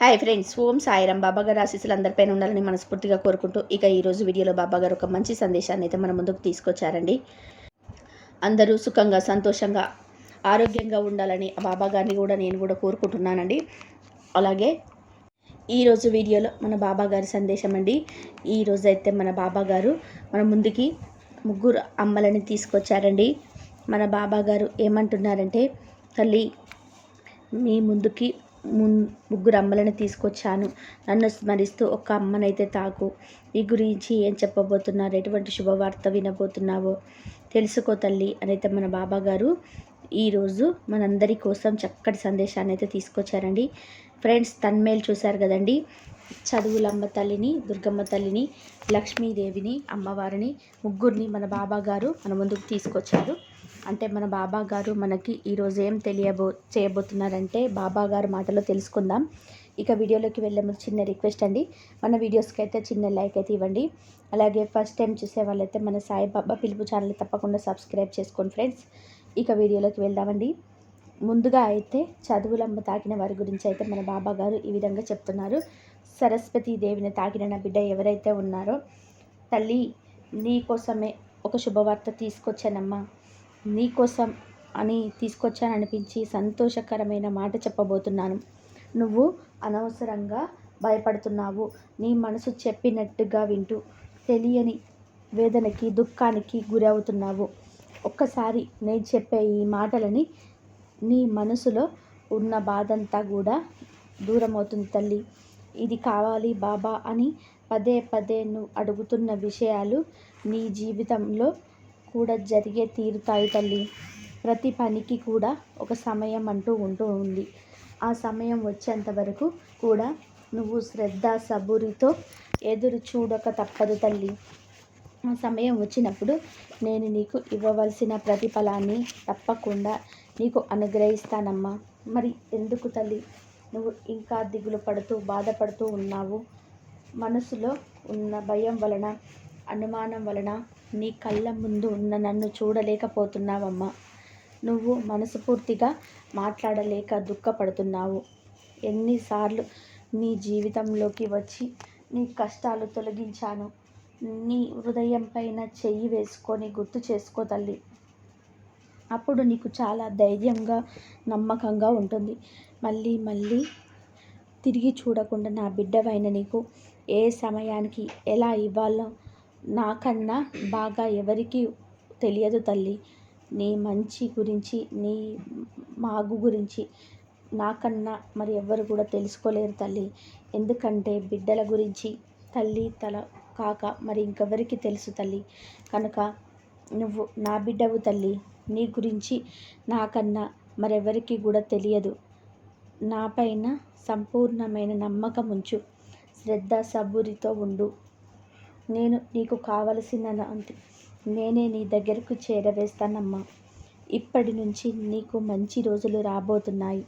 Hi friends ఓం సాయిరాం బాబాగారు ఆశీస్సులు అందరిపైన ఉండాలని మనస్ఫూర్తిగా కోరుకుంటూ ఇక ఈరోజు వీడియోలో బాబా గారు ఒక మంచి సందేశాన్ని అయితే మన ముందుకు తీసుకొచ్చారండి. అందరూ సుఖంగా సంతోషంగా ఆరోగ్యంగా ఉండాలని ఆ బాబా గారిని కూడా నేను కూడా కోరుకుంటున్నానండి. అలాగే ఈరోజు వీడియోలో మన బాబాగారి సందేశం అండి. ఈరోజు అయితే మన బాబాగారు మన ముందుకి ముగ్గురు అమ్మలని తీసుకొచ్చారండి. మన బాబాగారు ఏమంటున్నారంటే తల్లి మీ ముందుకి ముగ్గురు అమ్మలను తీసుకొచ్చాను. నన్ను స్మరిస్తూ ఒక అమ్మనైతే తాకు. ఈ గురించి ఏం చెప్పబోతున్నారు? ఎటువంటి శుభవార్త వినబోతున్నావో తెలుసుకో తల్లి అనైతే మన బాబా గారు ఈరోజు మనందరి కోసం చక్కటి సందేశాన్ని అయితే తీసుకొచ్చారండి. ఫ్రెండ్స్ తన్మేలు చూశారు కదండి? చదువులమ్మ తల్లిని దుర్గమ్మ తల్లిని లక్ష్మీదేవిని అమ్మవారిని ముగ్గురిని మన బాబా గారు మన ముందుకు తీసుకొచ్చారు. అంటే మన బాబా గారు మనకి ఈరోజు ఏం తెలియబో చేయబోతున్నారంటే బాబా గారు మాటలో తెలుసుకుందాం. ఇక వీడియోలోకి వెళ్ళే ముందు చిన్న రిక్వెస్ట్ అండి. మన వీడియోస్కి అయితే చిన్న లైక్ అయితే ఇవ్వండి. అలాగే ఫస్ట్ టైం చూసే వాళ్ళైతే మన సాయిబాబా పిలుపు ఛానల్ తప్పకుండా సబ్స్క్రైబ్ చేసుకోండి ఫ్రెండ్స్. ఇక వీడియోలోకి వెళ్దామండి. ముందుగా అయితే చదువులమ్మ తాకిన వారి గురించి అయితే మన బాబా గారు ఈ విధంగా చెప్తున్నారు. సరస్వతి దేవిని తాకిన నా బిడ్డ ఎవరైతే ఉన్నారో తల్లి నీ కోసమే ఒక శుభవార్త తీసుకొచ్చానమ్మా. నీకోసం అని తీసుకొచ్చాననిపించి సంతోషకరమైన మాట చెప్పబోతున్నాను. నువ్వు అనవసరంగా భయపడుతున్నావు. నీ మనసు చెప్పినట్టుగా వింటూ తెలియని వేదనకి దుఃఖానికి గురవుతున్నావు. ఒక్కసారి నేను చెప్పే ఈ మాటలని నీ మనసులో ఉన్న బాధంతా కూడా దూరమవుతుంది తల్లి. ఇది కావాలి బాబా అని పదే పదే నువ్వు అడుగుతున్న విషయాలు నీ జీవితంలో కూడా జరిగే తీరుతాయి తల్లి. ప్రతి పనికి కూడా ఒక సమయం అంటూ ఉంటూ ఉంది. ఆ సమయం వచ్చేంత వరకు కూడా నువ్వు శ్రద్ధ సబూరితో ఎదురు చూడక తప్పదు తల్లి. ఆ సమయం వచ్చినప్పుడు నేను నీకు ఇవ్వవలసిన ప్రతిఫలాన్ని తప్పకుండా నీకు అనుగ్రహిస్తానమ్మా. మరి ఎందుకు తల్లి? నువ్వు ఇంకా దిగులు పడుతూ బాధపడుతూ ఉన్నావు. మనసులో ఉన్న భయం వలన అనుమానం వలన నీ కళ్ళ ముందు ఉన్న నన్ను చూడలేకపోతున్నావమ్మా. నువ్వు మనసుపూర్తిగా మాట్లాడలేక దుఃఖపడుతున్నావు. ఎన్నిసార్లు నీ జీవితంలోకి వచ్చి నీ కష్టాలు తొలగించాను. నీ హృదయం పైన చెయ్యి వేసుకొని గుర్తు చేసుకో తల్లి. అప్పుడు నీకు చాలా ధైర్యంగా నమ్మకంగా ఉంటుంది. మళ్ళీ మళ్ళీ తిరిగి చూడకుండా నా బిడ్డవైన నీకు ఏ సమయానికి ఎలా ఇవ్వాలో నాకన్నా బాగా ఎవరికి తెలియదు తల్లి. నీ మంచి గురించి నీ మాగు గురించి నాకన్నా మరి ఎవ్వరు కూడా తెలుసుకోలేరు తల్లి. ఎందుకంటే బిడ్డల గురించి తల్లి తల కాక మరి ఇంకెవరికి తెలుసు తల్లి? కనుక నువ్వు నా బిడ్డవు తల్లి. నీ గురించి నాకన్నా మరెవరికి కూడా తెలియదు. నా పైన సంపూర్ణమైన నమ్మకం ఉంచు శ్రద్ధ సబూరితో ఉండు. నేను నీకు కావలసిన అంది. నేనే నీ దగ్గరకు చేరవేస్తానమ్మా. ఇప్పటి నుంచి నీకు మంచి రోజులు రాబోతున్నాయి.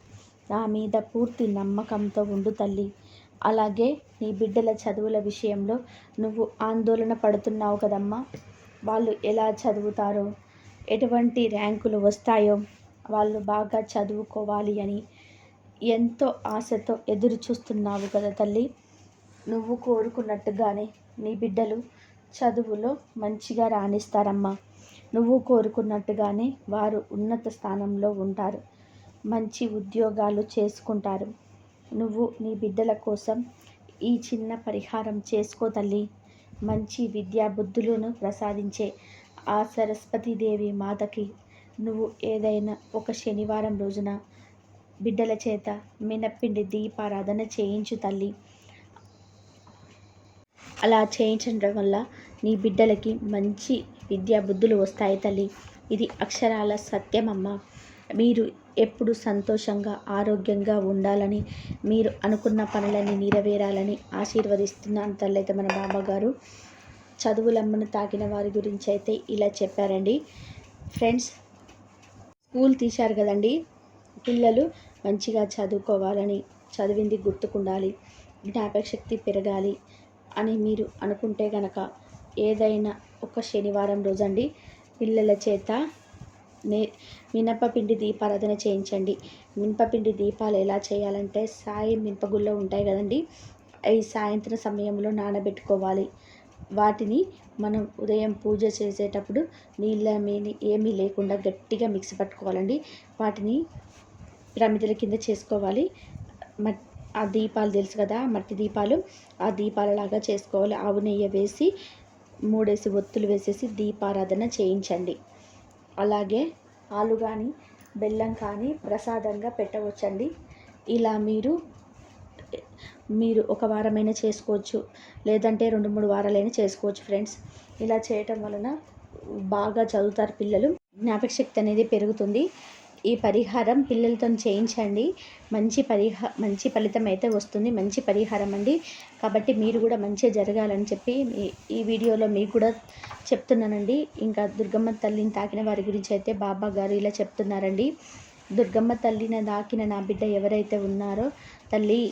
నా మీద పూర్తి నమ్మకంతో ఉండు తల్లి. అలాగే నీ బిడ్డల చదువుల విషయంలో నువ్వు ఆందోళన పడుతున్నావు కదమ్మా. వాళ్ళు ఎలా చదువుతారో ఎటువంటి ర్యాంకులు వస్తాయో వాళ్ళు బాగా చదువుకోవాలి అని ఎంతో ఆశతో ఎదురు చూస్తున్నావు కదా తల్లి. నువ్వు కోరుకున్నట్టుగానే నీ బిడ్డలు చదువులో మంచిగా రాణిస్తారమ్మా. నువ్వు కోరుకున్నట్టుగానే వారు ఉన్నత స్థానంలో ఉంటారు. మంచి ఉద్యోగాలు చేసుకుంటారు. నువ్వు నీ బిడ్డల కోసం ఈ చిన్న పరిహారం చేసుకో తల్లి. మంచి విద్యా బుద్ధులను ప్రసాదించే ఆ సరస్వతీదేవి మాతకి. నువ్వు ఏదైనా ఒక శనివారం రోజున బిడ్డల చేత మినప్పిండి దీపారాధన చేయించు తల్లి. అలా చేయించడం వల్ల నీ బిడ్డలకి మంచి విద్యా బుద్ధులు వస్తాయి తల్లి. ఇది అక్షరాల సత్యమమ్మ. మీరు ఎప్పుడు సంతోషంగా ఆరోగ్యంగా ఉండాలని మీరు అనుకున్న పనులన్నీ నెరవేరాలని ఆశీర్వదిస్తున్నాను తల్లి అయితే మన బాబాగారు. చదువులమ్మను తాకిన వారి గురించి అయితే ఇలా చెప్పారండి. ఫ్రెండ్స్ స్కూల్ తీశారు కదండి. పిల్లలు మంచిగా చదువుకోవాలని చదివింది గుర్తుకుండాలి. జ్ఞాపక శక్తి పెరగాలి. అని మీరు అనుకుంటే గనక ఏదైనా ఒక శనివారం రోజండి. పిల్లల చేత నే మినపపిండి దీపారాధన చేయించండి. మినపపిండి దీపాలు ఎలా చేయాలంటే సాయి మినపగుళ్ళు ఉంటాయి కదండి. అవి సాయంత్రం సమయంలో నానబెట్టుకోవాలి. వాటిని మనం ఉదయం పూజ చేసేటప్పుడు నీళ్ళ మీని ఏమీ లేకుండా గట్టిగా మిక్సీ పట్టుకోవాలండి. వాటిని ప్రమిదల కింద చేసుకోవాలి. మట్ ఆ దీపాలు తెలుసు కదా మట్టి దీపాలు. ఆ దీపాలలాగా చేసుకోవాలి. ఆవు నెయ్యి వేసి మూడేసి ఒత్తులు వేసేసి దీపారాధన చేయించండి. అలాగే పాలు కానీ బెల్లం కానీ ప్రసాదంగా పెట్టవచ్చండి. ఇలా మీరు మీరు ఒక వారమైనా చేసుకోవచ్చు. లేదంటే రెండు మూడు వారాలైనా చేసుకోవచ్చు ఫ్రెండ్స్. ఇలా చేయటం వలన బాగా చదువుతారు పిల్లలు. జ్ఞాపక శక్తి అనేది పెరుగుతుంది. ఈ పరిహారం పిల్లలతో చేయించండి. మంచి పరిహా మంచి ఫలితం అయితే వస్తుంది. మంచి పరిహారం అండి. కాబట్టి మీరు కూడా మంచిగా జరగాలని చెప్పి ఈ వీడియోలో మీకు కూడా చెప్తున్నానండి. ఇంకా దుర్గమ్మ తల్లిని తాకిన వారి గురించి అయితే బాబా గారు ఇలా చెప్తున్నారండి. దుర్గమ్మ తల్లిని దాకిన నా బిడ్డ ఎవరైతే ఉన్నారో తల్లి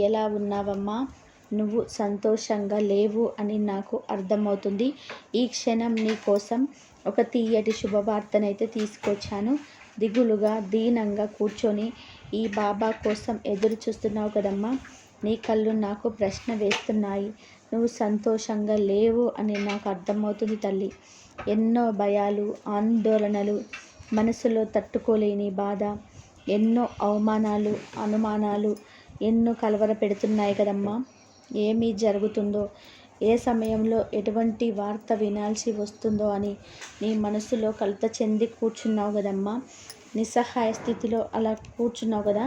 ఎలా ఉన్నావమ్మా? నువ్వు సంతోషంగా లేవు అని నాకు అర్థమవుతుంది. ఈ క్షణం నీ కోసం ఒక తీయటి శుభవార్తనైతే తీసుకొచ్చాను. దిగులుగా దీనంగా కూర్చొని ఈ బాబా కోసం ఎదురు చూస్తున్నావు కదమ్మా. నీ కళ్ళు నాకు ప్రశ్న వేస్తున్నాయి. నువ్వు సంతోషంగా లేవు అని నాకు అర్థమవుతుంది తల్లి. ఎన్నో భయాలు ఆందోళనలు మనసులో తట్టుకోలేని బాధ. ఎన్నో అవమానాలు అనుమానాలు ఎన్నో కలవర పెడుతున్నాయి కదమ్మా. ఏమీ జరుగుతుందో ఏ సమయంలో ఎటువంటి వార్త వినాల్సి వస్తుందో అని నీ మనసులో కలత చెంది కూర్చున్నావు కదమ్మా. నిస్సహాయ స్థితిలో అలా కూర్చున్నావు కదా.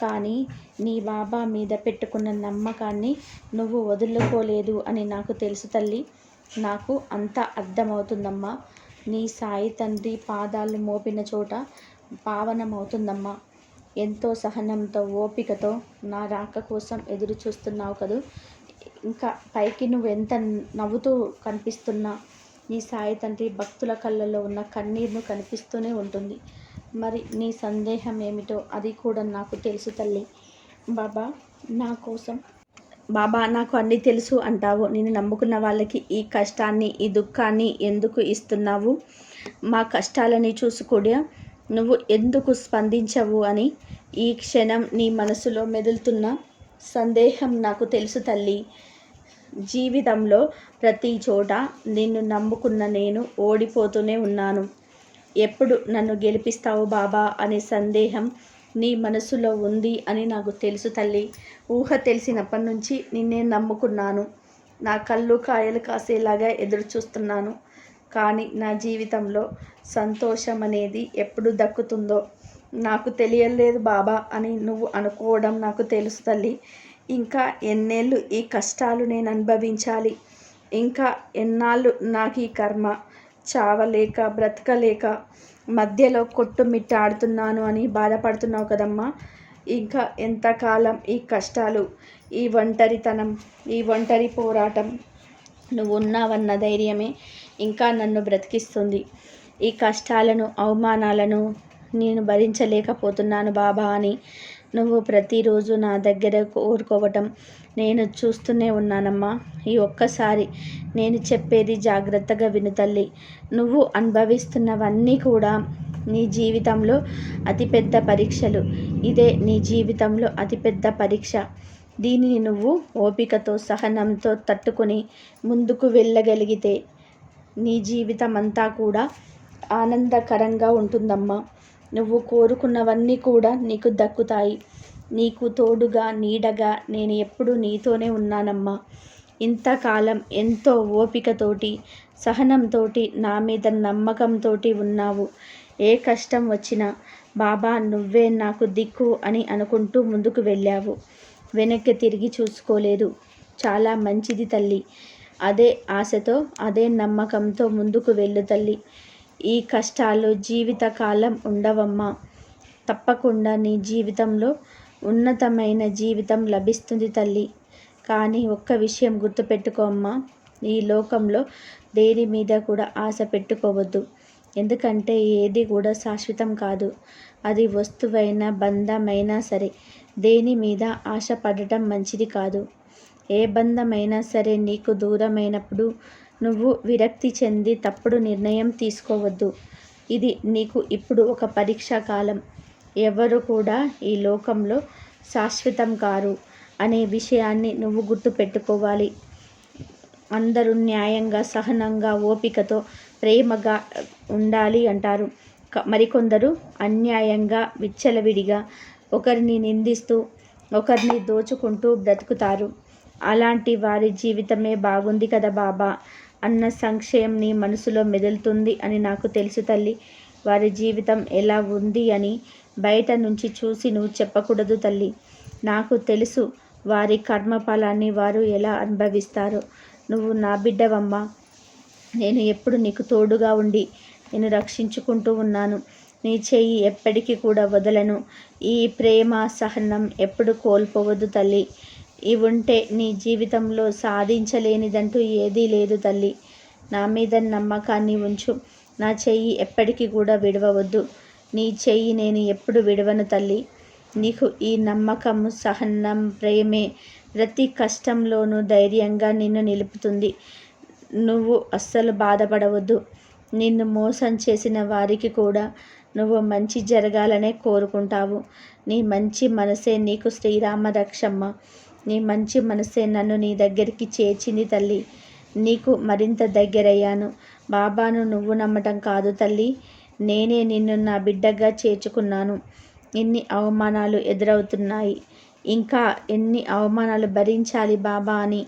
కానీ నీ బాబా మీద పెట్టుకున్న నమ్మకాన్ని నువ్వు వదులుకోలేదు అని నాకు తెలుసు తల్లి. నాకు అంతా అర్థమవుతుందమ్మా. నీ సాయి తండ్రి పాదాలు మోపిన చోట పావనమవుతుందమ్మా ఎంతో సహనంతో ఓపికతో నా రాక కోసం ఎదురు చూస్తున్నావు కదూ. ఇంకా పైకి నువ్వు ఎంత నవ్వుతూ కనిపిస్తున్నా నీ సాయి తండ్రి భక్తుల కళ్ళల్లో ఉన్న కన్నీరును కనిపిస్తూనే ఉంటుంది. మరి నీ సందేహం ఏమిటో అది కూడా నాకు తెలుసు తల్లి. బాబా నా కోసం. బాబా నాకు అన్నీ తెలుసు అంటావు. నేను నమ్ముకున్న వాళ్ళకి ఈ కష్టాన్ని ఈ దుఃఖాన్ని ఎందుకు ఇస్తున్నావు? మా కష్టాలని చూసుకూడా? నువ్వు ఎందుకు స్పందించవు అని ఈ క్షణం నీ మనసులో మెదులుతున్న సందేహం నాకు తెలుసు తల్లి. జీవితంలో ప్రతి చోట నిన్ను నమ్ముకున్న నేను ఓడిపోతూనే ఉన్నాను. ఎప్పుడు నన్ను గెలిపిస్తావు బాబా అనే సందేహం నీ మనసులో ఉంది అని నాకు తెలుసు తల్లి. ఊహ తెలిసినప్పటి నుంచి నిన్నే నమ్ముకున్నాను. నా కళ్ళు కాయలు కాసేలాగా ఎదురు చూస్తున్నాను కానీ నా జీవితంలో సంతోషం అనేది ఎప్పుడు దక్కుతుందో నాకు తెలియలేదు బాబా అని నువ్వు అనుకోవడం నాకు తెలుసు తల్లి. ఇంకా ఎన్నేళ్ళు ఈ కష్టాలు నేను అనుభవించాలి. ఇంకా ఎన్నాళ్ళు నాకు ఈ కర్మ? చావలేక బ్రతకలేక మధ్యలో కొట్టుమిట్టాడుతున్నాను అని బాధపడుతున్నావు కదమ్మా. ఇంకా ఎంతకాలం ఈ కష్టాలు ఈ ఒంటరితనం ఈ ఒంటరి పోరాటం నువ్వు ఉన్నావన్న ధైర్యమే ఇంకా నన్ను బ్రతికిస్తుంది. ఈ కష్టాలను అవమానాలను నేను భరించలేకపోతున్నాను బాబా అని నువ్వు ప్రతిరోజు నా దగ్గర కోరుకోవటం నేను చూస్తూనే ఉన్నానమ్మా. ఈ ఒక్కసారి నేను చెప్పేది జాగ్రత్తగా విను తల్లి. నువ్వు అనుభవిస్తున్నవన్నీ కూడా నీ జీవితంలో అతిపెద్ద పరీక్షలు. ఇదే నీ జీవితంలో అతిపెద్ద పరీక్ష. దీనిని నువ్వు ఓపికతో సహనంతో తట్టుకొని ముందుకు వెళ్ళగలిగితే నీ జీవితం అంతా కూడా ఆనందకరంగా ఉంటుందమ్మా. నువ్వు కోరుకున్నవన్నీ కూడా నీకు దక్కుతాయి. నీకు తోడుగా నీడగా నేను ఎప్పుడు నీతోనే ఉన్నానమ్మా. ఇంతకాలం ఎంతో ఓపికతోటి సహనంతో నా మీద నమ్మకంతో ఉన్నావు. ఏ కష్టం వచ్చినా బాబా నువ్వే నాకు దిక్కు అని అనుకుంటూ ముందుకు వెళ్ళావు. వెనక్కి తిరిగి చూసుకోలేదు. చాలా మంచిది తల్లి. అదే ఆశతో అదే నమ్మకంతో ముందుకు వెళ్ళు తల్లి. ఈ కష్టాలు జీవితకాలం ఉండవమ్మా. తప్పకుండా నీ జీవితంలో ఉన్నతమైన జీవితం లభిస్తుంది తల్లి. కానీ ఒక్క విషయం గుర్తుపెట్టుకో అమ్మా. ఈ లోకంలో దేని మీద కూడా ఆశ పెట్టుకోవద్దు. ఎందుకంటే ఏది కూడా శాశ్వతం కాదు. అది వస్తువైనా బంధమైనా సరే దేని మీద ఆశ పడటం మంచిది కాదు. ఏ బంధమైనా సరే నీకు దూరమైనప్పుడు నువ్వు విరక్తి చెంది తప్పుడు నిర్ణయం తీసుకోవద్దు. ఇది నీకు ఇప్పుడు ఒక పరీక్షా కాలం. ఎవరు కూడా ఈ లోకంలో శాశ్వతం కారు అనే విషయాన్ని నువ్వు గుర్తుపెట్టుకోవాలి. అందరూ న్యాయంగా సహనంగా ఓపికతో ప్రేమగా ఉండాలి అంటారు. మరికొందరు అన్యాయంగా విచ్చలవిడిగా ఒకరిని నిందిస్తూ ఒకరిని దోచుకుంటూ బ్రతుకుతారు. అలాంటి వారి జీవితమే బాగుంది కదా బాబా. అన్న సంక్షయం నీ మనసులో మెదులుతుంది అని నాకు తెలుసు తల్లి. వారి జీవితం ఎలా ఉంది అని బయట నుంచి చూసి నువ్వు చెప్పకూడదు తల్లి. నాకు తెలుసు వారి కర్మఫలాన్ని వారు ఎలా అనుభవిస్తారో. నువ్వు నా బిడ్డవమ్మా. నేను ఎప్పుడు నీకు తోడుగా ఉండి నేను రక్షించుకుంటూ ఉన్నాను. నీ చెయ్యి ఎప్పటికీ కూడా వదలను. ఈ ప్రేమ సహనం ఎప్పుడు కోల్పోవద్దు తల్లి. ఇవి ఉంటే నీ జీవితంలో సాధించలేనిదంటూ ఏదీ లేదు తల్లి. నా మీద నమ్మకాన్ని ఉంచు. నా చెయ్యి ఎప్పటికీ కూడా విడవవద్దు. నీ చెయ్యి నేను ఎప్పుడు విడవను తల్లి. నీకు ఈ నమ్మకం సహనం ప్రేమే ప్రతి కష్టంలోనూ ధైర్యంగా నిన్ను నిలుపుతుంది. నువ్వు అస్సలు బాధపడవద్దు. నిన్ను మోసం చేసిన వారికి కూడా నువ్వు మంచి జరగాలనే కోరుకుంటావు. నీ మంచి మనసే నీకు శ్రీరామ రక్షమ్మ నీ మంచి మనసే నన్ను నీ దగ్గరికి చేర్చింది తల్లి. నీకు మరింత దగ్గరయ్యాను. బాబాను నువ్వు నమ్మటం కాదు తల్లి. నేనే నిన్ను నా బిడ్డగా చేర్చుకున్నాను. ఎన్ని అవమానాలు ఎదురవుతున్నాయి. ఇంకా ఎన్ని అవమానాలు భరించాలి బాబా అని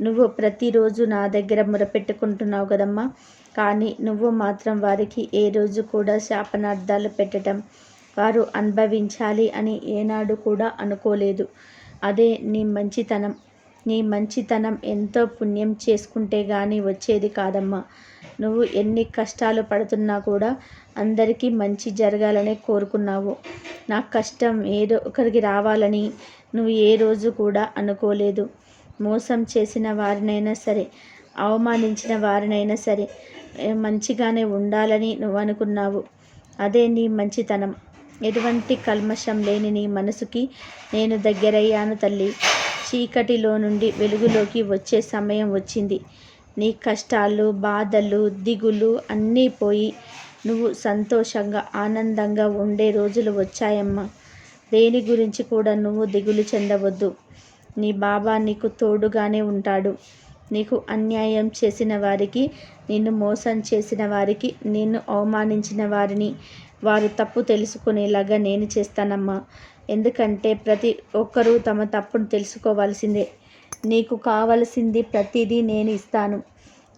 నువ్వు ప్రతిరోజు నా దగ్గర మురపెట్టుకుంటున్నావు కదమ్మా. కానీ నువ్వు మాత్రం వారికి ఏ రోజు కూడా శాపనార్థాలు పెట్టడం వారు అనుభవించాలి అని ఏనాడు కూడా అనుకోలేదు. అదే నీ మంచితనం. నీ మంచితనం ఎంతో పుణ్యం చేసుకుంటే కానీ వచ్చేది కాదమ్మా. నువ్వు ఎన్ని కష్టాలు పడుతున్నా కూడా అందరికీ మంచి జరగాలనే కోరుకున్నావు. నా కష్టం ఏదో ఒకరికి రావాలని నువ్వు ఏ రోజు కూడా అనుకోలేదు. మోసం చేసిన వారినైనా సరే అవమానించిన వారినైనా సరే మంచిగానే ఉండాలని నువ్వు అనుకున్నావు. అదే నీ మంచితనం. ఎటువంటి కల్మషం లేని నీ మనసుకి నేను దగ్గరయ్యాను తల్లి. చీకటిలో నుండి వెలుగులోకి వచ్చే సమయం వచ్చింది. నీ కష్టాలు బాధలు దిగులు అన్నీ పోయి నువ్వు సంతోషంగా ఆనందంగా ఉండే రోజులు వచ్చాయమ్మా. దేని గురించి కూడా నువ్వు దిగులు చెందవద్దు. నీ బాబా నీకు తోడుగానే ఉంటాడు. నీకు అన్యాయం చేసిన వారికి నిన్ను మోసం చేసిన వారికి నిన్ను అవమానించిన వారిని వారు తప్పు తెలుసుకునేలాగా నేను చేస్తానమ్మా. ఎందుకంటే ప్రతి ఒక్కరూ తమ తప్పును తెలుసుకోవాల్సిందే. నీకు కావలసింది ప్రతిదీ నేను ఇస్తాను.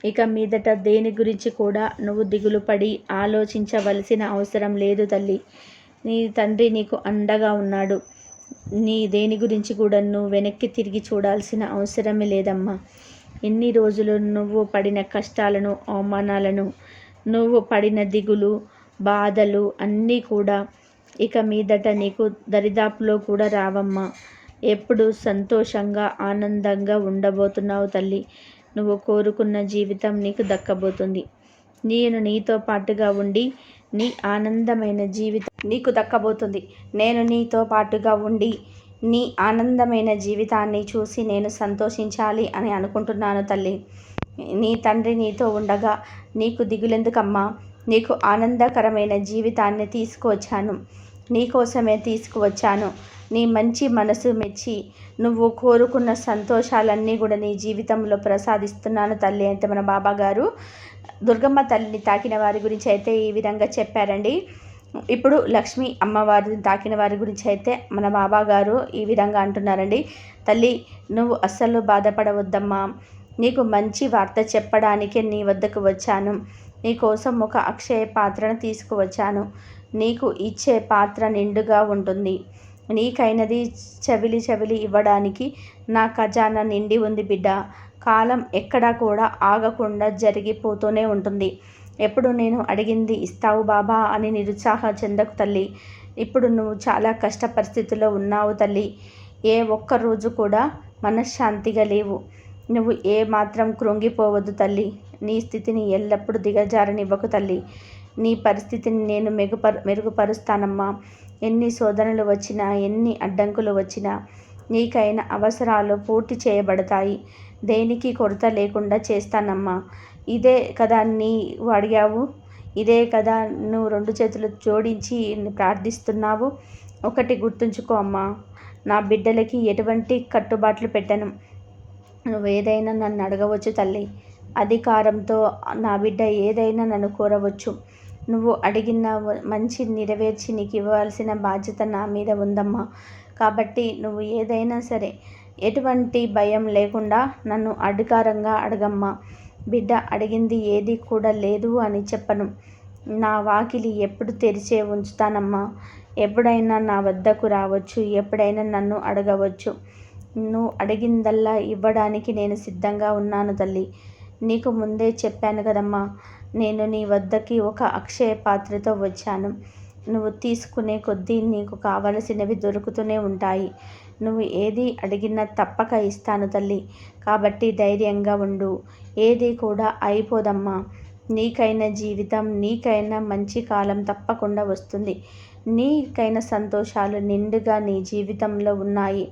ఇక మీదట దేని గురించి కూడా నువ్వు దిగులు పడి ఆలోచించవలసిన అవసరం లేదు తల్లి. నీ తండ్రి నీకు అండగా ఉన్నాడు. నీ దేని గురించి కూడా నువ్వు వెనక్కి తిరిగి చూడాల్సిన అవసరమే లేదమ్మా. ఎన్ని రోజులు నువ్వు పడిన కష్టాలను అవమానాలను నువ్వు పడిన దిగులు బాధలు అన్నీ కూడా ఇక మీదట నీకు దరిదాపులో కూడా రావమ్మా. ఎప్పుడు సంతోషంగా ఆనందంగా ఉండబోతున్నావు తల్లి. నువ్వు కోరుకున్న జీవితం నీకు దక్కబోతుంది. నేను నీతో పాటుగా ఉండి నీ ఆనందమైన జీవితం నీకు దక్కబోతుంది. నేను నీతో పాటుగా ఉండి నీ ఆనందమైన జీవితాన్ని చూసి నేను సంతోషించాలి అని అనుకుంటున్నాను తల్లి. నీ తండ్రి నీతో ఉండగా నీకు దిగులెందుకమ్మా? నీకు ఆనందకరమైన జీవితాన్ని తీసుకువచ్చాను. నీకోసమే తీసుకువచ్చాను. నీ మంచి మనసు మెచ్చి నువ్వు కోరుకున్న సంతోషాలన్నీ కూడా నీ జీవితంలో ప్రసాదిస్తున్నాను తల్లి అంటే మన బాబా గారు దుర్గమ్మ తల్లిని తాకిన వారి గురించి అయితే ఈ విధంగా చెప్పారండి. ఇప్పుడు లక్ష్మి అమ్మవారిని తాకిన వారి గురించి అయితే మన బాబా గారు ఈ విధంగా అంటున్నారండి. తల్లి నువ్వు అస్సలు బాధపడవద్దమ్మా. నీకు మంచి వార్త చెప్పడానికే నీ వద్దకు వచ్చాను. నీకోసం ఒక అక్షయ పాత్రను తీసుకువచ్చాను. నీకు ఇచ్చే పాత్ర నిండుగా ఉంటుంది. నీకైనది చవిలి చవిలి ఇవ్వడానికి నా ఖజానా నిండి ఉంది బిడ్డ. కాలం ఎక్కడా కూడా ఆగకుండా జరిగిపోతూనే ఉంటుంది. ఎప్పుడు నేను అడిగింది ఇస్తావు బాబా అని నిరుత్సాహ చెందకు తల్లి. ఇప్పుడు నువ్వు చాలా కష్ట పరిస్థితుల్లో ఉన్నావు తల్లి. ఏ ఒక్క రోజు కూడా మనశ్శాంతిగా లేవు. నువ్వు ఏ మాత్రం కృంగిపోవద్దు తల్లి. నీ స్థితిని ఎల్లప్పుడూ దిగజారనివ్వకు తల్లి. నీ పరిస్థితిని నేను మెరుగుపరు మెరుగుపరుస్తానమ్మా. ఎన్ని శోధనలు వచ్చినా ఎన్ని అడ్డంకులు వచ్చినా నీకైన అవసరాలు పూర్తి చేయబడతాయి. దేనికి కొరత లేకుండా చేస్తానమ్మా. ఇదే కదా నీవు అడిగావు? ఇదే కదా నువ్వు రెండు చేతులు జోడించి ప్రార్థిస్తున్నావు? ఒకటి గుర్తుంచుకో అమ్మా. నా బిడ్డలకి ఎటువంటి కట్టుబాట్లు పెట్టను. నువ్వు ఏదైనా నన్ను అడగవచ్చు తల్లి. అధికారంతో నా బిడ్డ ఏదైనా నన్ను కోరవచ్చు. నువ్వు అడిగిన మంచి నెరవేర్చి నీకు ఇవ్వాల్సిన బాధ్యత నా మీద ఉందమ్మా. కాబట్టి నువ్వు ఏదైనా సరే ఎటువంటి భయం లేకుండా నన్ను అధికారంగా అడగమ్మా. బిడ్డ అడిగింది ఏది కూడా లేదు అని చెప్పను. నా వాకిలి ఎప్పుడు తెరిచే ఉంచుతానమ్మా. ఎప్పుడైనా నా వద్దకు రావచ్చు ఎప్పుడైనా నన్ను అడగవచ్చు. నువ్వు అడిగిందల్లా ఇవ్వడానికి నేను సిద్ధంగా ఉన్నాను తల్లి. నీకు ముందే చెప్పాను కదమ్మా నేను నీ వద్దకి ఒక అక్షయ పాత్రతో వచ్చాను. నువ్వు తీసుకునే కొద్దీ నీకు కావలసినవి దొరుకుతూనే ఉంటాయి. నువ్వు ఏది అడిగినా తప్పక ఇస్తాను తల్లి. కాబట్టి ధైర్యంగా ఉండు. ఏది కూడా అయిపోదమ్మా. నీకైన జీవితం నీకైనా మంచి కాలం తప్పకుండా వస్తుంది. నీకైన సంతోషాలు నిండుగా నీ జీవితంలో ఉన్నాయి.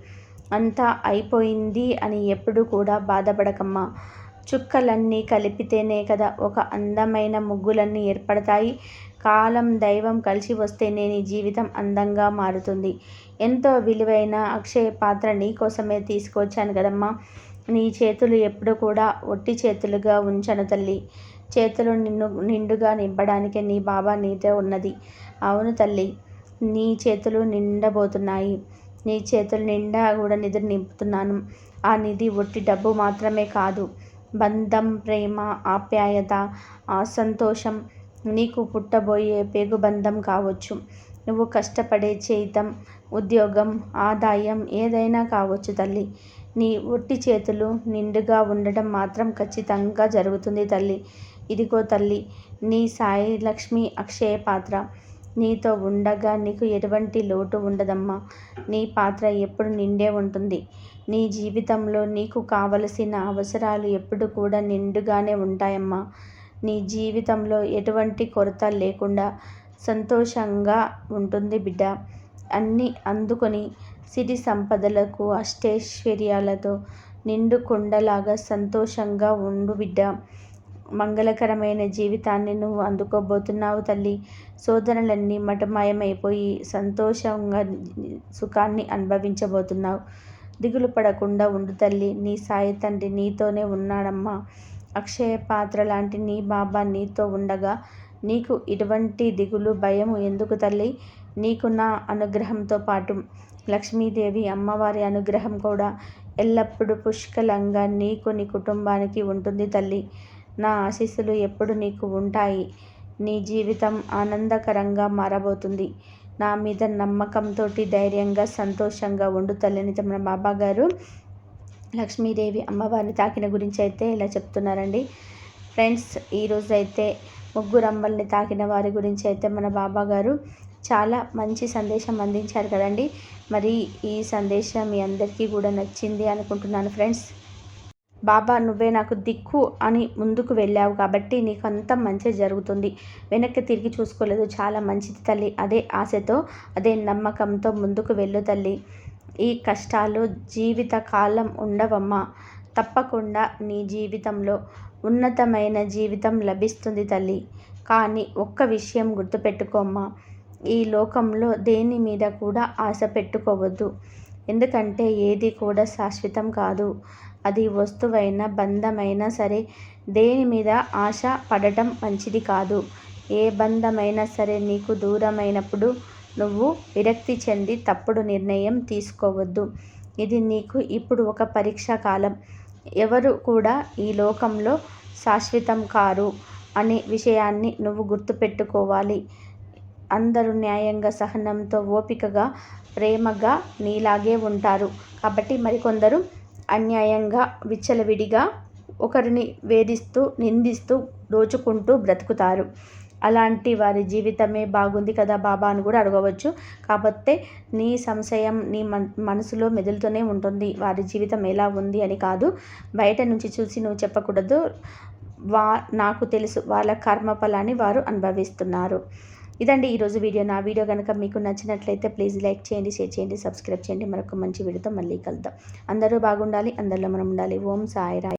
అంతా అయిపోయింది అని ఎప్పుడు కూడా బాధపడకమ్మా. చుక్కలన్నీ కలిపితేనే కదా ఒక అందమైన ముగ్గులన్నీ ఏర్పడతాయి. కాలం దైవం కలిసి వస్తేనే నీ జీవితం అందంగా మారుతుంది. ఎంతో విలువైన అక్షయ పాత్ర నీ కోసమే తీసుకొచ్చాను కదమ్మా. నీ చేతులు ఎప్పుడు కూడా ఒట్టి చేతులుగా ఉంచను తల్లి. చేతులు నిన్ను నిండుగా నింపడానికి నీ బాబా నీతో ఉన్నది. అవును తల్లి నీ చేతులు నిండబోతున్నాయి. నీ చేతులు నిండా కూడా నిధులు నింపుతున్నాను. ఆ నిధి ఒట్టి డబ్బు మాత్రమే కాదు బంధం ప్రేమ ఆప్యాయత ఆ సంతోషం నీకు పుట్టబోయే పేగు బంధం కావచ్చు. నువ్వు కష్టపడే చేయితం ఉద్యోగం ఆదాయం ఏదైనా కావచ్చు తల్లి. నీ ఒట్టి చేతులు నిండుగా ఉండటం మాత్రం ఖచ్చితంగా జరుగుతుంది తల్లి. ఇదిగో తల్లి నీ సాయి లక్ష్మి అక్షయ పాత్ర. నీతో ఉండగా నీకు ఎటువంటి లోటు ఉండదమ్మా. నీ పాత్ర ఎప్పుడు నిండే ఉంటుంది. నీ జీవితంలో నీకు కావలసిన అవసరాలు ఎప్పుడు కూడా నిండుగానే ఉంటాయమ్మా. నీ జీవితంలో ఎటువంటి కొరత లేకుండా సంతోషంగా ఉంటుంది బిడ్డ. అన్నీ అందుకొని సిరి సంపదలకు అష్టైశ్వర్యాలతో నిండు కొండలాగా సంతోషంగా ఉండు బిడ్డ. మంగళకరమైన జీవితాన్ని నువ్వు అందుకోబోతున్నావు తల్లి. శోధనలన్నీ మటమాయమైపోయి సంతోషంగా సుఖాన్ని అనుభవించబోతున్నావు. దిగులు పడకుండా ఉండు తల్లి. నీ సాయి తండ్రి నీతోనే ఉన్నాడమ్మా. అక్షయ పాత్ర లాంటి నీ బాబా నీతో ఉండగా నీకు ఇటువంటి దిగులు భయం ఎందుకు తల్లి? నీకు నా అనుగ్రహంతో పాటు లక్ష్మీదేవి అమ్మవారి అనుగ్రహం కూడా ఎల్లప్పుడూ పుష్కలంగా నీకు నీ కుటుంబానికి ఉంటుంది తల్లి. నా ఆశీస్సులు ఎప్పుడు నీకు ఉంటాయి. నీ జీవితం ఆనందకరంగా మారబోతుంది. నా మీద నమ్మకంతో ధైర్యంగా సంతోషంగా ఉండు తల్లిని మన బాబా గారు లక్ష్మీదేవి అమ్మవారిని తాకిన గురించి అయితే ఇలా చెప్తున్నారండి. ఫ్రెండ్స్ ఈరోజు అయితే ముగ్గురు అమ్మల్ని తాకిన వారి గురించి అయితే మన బాబా గారు చాలా మంచి సందేశం అందించారు కదండి. మరి ఈ సందేశం మీ అందరికీ కూడా నచ్చింది అనుకుంటున్నాను ఫ్రెండ్స్. బాబా నువ్వే నాకు దిక్కు అని ముందుకు వెళ్ళావు కాబట్టి నీకు అంత మంచి జరుగుతుంది. వెనక్కి తిరిగి చూసుకోలేదు. చాలా మంచిది తల్లి. అదే ఆశతో అదే నమ్మకంతో ముందుకు వెళ్ళు తల్లి. ఈ కష్టాలు జీవిత కాలం ఉండవమ్మా. తప్పకుండా నీ జీవితంలో ఉన్నతమైన జీవితం లభిస్తుంది తల్లి. కానీ ఒక్క విషయం గుర్తుపెట్టుకోమ్మా ఈ లోకంలో దేని మీద కూడా ఆశ పెట్టుకోవద్దు. ఎందుకంటే ఏది కూడా శాశ్వతం కాదు. అది వస్తువైన బంధమైనా సరే దేని మీద ఆశ పడటం మంచిది కాదు. ఏ బంధమైనా సరే నీకు దూరమైనప్పుడు నువ్వు విరక్తి చెంది తప్పుడు నిర్ణయం తీసుకోవద్దు. ఇది నీకు ఇప్పుడు ఒక పరీక్ష కాలం. ఎవరు కూడా ఈ లోకంలో శాశ్వతం కారు అనే విషయాన్ని నువ్వు గుర్తుపెట్టుకోవాలి. అందరూ న్యాయంగా సహనంతో ఓపికగా ప్రేమగా నీలాగే ఉంటారు. కాబట్టి మరికొందరు అన్యాయంగా విచ్చలవిడిగా ఒకరిని వేధిస్తూ నిందిస్తూ దోచుకుంటూ బ్రతుకుతారు. అలాంటి వారి జీవితమే బాగుంది కదా బాబా అని కూడా అడగవచ్చు. కాకపోతే నీ సంశయం నీ మనసులో మెదులుతూనే ఉంటుంది. వారి జీవితం ఎలా ఉంది అని కాదు. బయట నుంచి చూసి నువ్వు చెప్పకూడదు. వా నాకు తెలుసు వాళ్ళ కర్మఫలాన్ని వారు అనుభవిస్తున్నారు. ఇదండి ఈరోజు వీడియో. నా వీడియో కనుక మీకు నచ్చినట్లయితే ప్లీజ్ లైక్ చేయండి షేర్ చేయండి సబ్స్క్రైబ్ చేయండి. మరొక మంచి వీడియోతో మళ్ళీ కలుద్దాం. అందరూ బాగుండాలి అందరిలో మనం ఉండాలి. ఓం సాయి